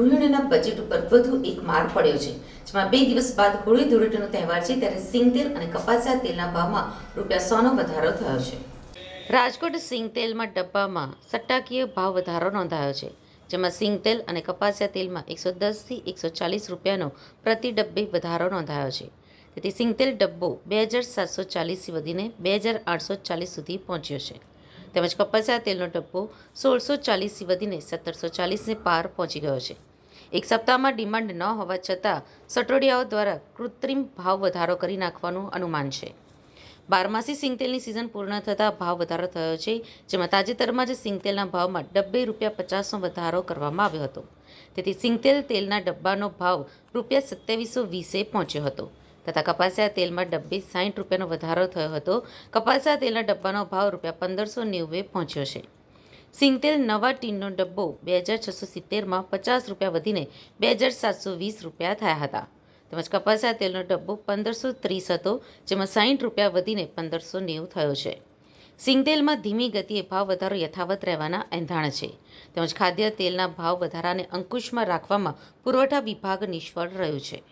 વધુ એક માર પડ્યો છે, જેમાં બે દિવસ બાદ હોળી ધૂળેટીનો તહેવાર છે, ત્યારે સિંગતેલ અને કપાસિયા તેલના ભાવમાં રૂપિયા સોનો વધારો થયો છે. રાજકોટ સિંગતેલમાં ડબ્બામાં સટ્ટાકીય ભાવ વધારો નોંધાયો છે, જેમાં સિંગતેલ અને કપાસિયા તેલમાં એકસો દસથી એકસો ચાલીસ રૂપિયાનો પ્રતિ ડબ્બે વધારો નોંધાયો છે. તેથી સિંગતેલ ડબ્બો બે હજાર સાતસો ચાલીસથી વધીને બે હજાર આઠસો ચાલીસ સુધી પહોંચ્યો છે. તેમજ કપાસિયા તેલનો ડબ્બો સોળસો ચાલીસથી વધીને સત્તરસો ચાલીસને પાર પહોંચી ગયો છે. એક સપ્તાહમાં ડિમાન્ડ ન હોવા છતાં સટોડિયાઓ દ્વારા કૃત્રિમ ભાવ વધારો કરી નાખવાનું અનુમાન છે. બારમાસી સિંગતેલની સિઝન પૂર્ણ થતાં ભાવ વધારો થયો છે, જેમાં તાજેતરમાં જ સિંગતેલના ભાવમાં ડબ્બે રૂપિયા પચાસનો વધારો કરવામાં આવ્યો હતો. તેથી સિંગતેલ તેલના ડબ્બાનો ભાવ રૂપિયા સત્યાવીસો વીસે પહોંચ્યો હતો. તથા કપાસિયા તેલમાં ડબ્બે સાઠ રૂપિયાનો વધારો થયો હતો. કપાસિયા તેલના ડબ્બાનો ભાવ રૂપિયા પંદરસો નેવુંએ પહોંચ્યો છે. સિંગતેલ નવા ટીનનો ડબ્બો બે હજાર છસો સિત્તેરમાં પચાસ રૂપિયા વધીને બે હજાર સાતસો વીસ રૂપિયા થયા હતા. તેમજ કપાસા તેલનો ડબ્બો પંદરસો ત્રીસ હતો, જેમાં સાઠ રૂપિયા વધીને પંદરસો નેવું થયો છે. સિંગતેલમાં ધીમી ગતિએ ભાવ વધારો યથાવત રહેવાના એંધાણ છે. તેમજ ખાદ્ય તેલના ભાવ વધારાને અંકુશમાં રાખવામાં પુરવઠા વિભાગ નિષ્ફળ રહ્યું છે.